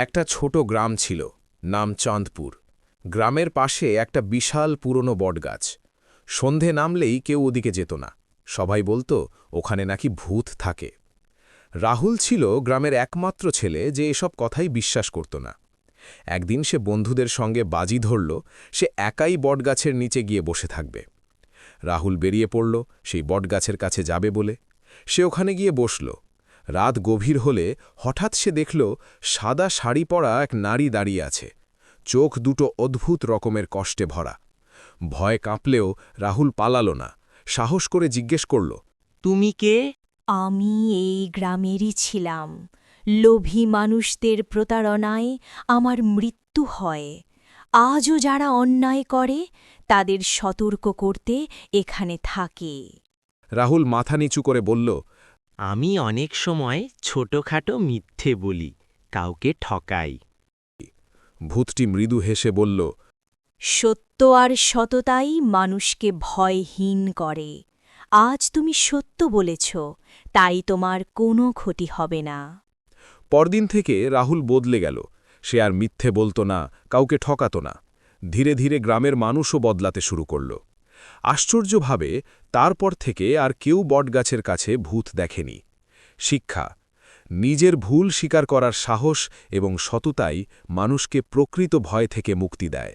একটা ছোট গ্রাম ছিল, নাম চাঁদপুর। গ্রামের পাশে একটা বিশাল পুরনো বটগাছ। সন্ধে নামলেই কেউ ওদিকে যেত না। সবাই বলতো, ওখানে নাকি ভূত থাকে। রাহুল ছিল গ্রামের একমাত্র ছেলে যে এসব কথাই বিশ্বাস করত না। একদিন সে বন্ধুদের সঙ্গে বাজি ধরল, সে একাই বটগাছের নিচে গিয়ে বসে থাকবে। রাহুল বেরিয়ে পড়ল, সেই বটগাছের কাছে যাবে বলে। সে ওখানে গিয়ে বসল। রাত গভীর হলে হঠাৎ সে দেখল সাদা শাড়ি পরা এক নারী দাঁড়িয়ে আছে। চোখ দুটো অদ্ভুত রকমের কষ্টে ভরা। ভয় কাঁপলেও রাহুল পালাল না। সাহস করে জিজ্ঞেস করল তুমি কে? আমি এই গ্রামেরই ছিলাম। লোভী মানুষদের প্রতারণায় আমার মৃত্যু হয়। আজও যারা অন্যায় করে তাদের সতর্ক করতে এখানে থাকে। রাহুল মাথা নিচু করে বলল আমি অনেক সময় ছোটখাটো মিথ্যে বলি কাউকে ঠকাই। ভূতটি মৃদু হেসে বলল সত্য আর সততাই মানুষকে ভয়হীন করে। আজ তুমি সত্য বলেছ তাই তোমার কোনো ক্ষতি হবে না। পরদিন থেকে রাহুল বদলে গেল। সে আর মিথ্যে বলতো না কাউকে ঠকাতো না। ধীরে ধীরে গ্রামের মানুষও বদলাতে শুরু করল। আশ্চর্যভাবে তারপর থেকে আর কেউ বটগাছের কাছে ভূত দেখেনি। শিক্ষা, নিজের ভুল স্বীকার করার সাহস এবং সততাই মানুষকে প্রকৃত ভয় থেকে মুক্তি দেয়।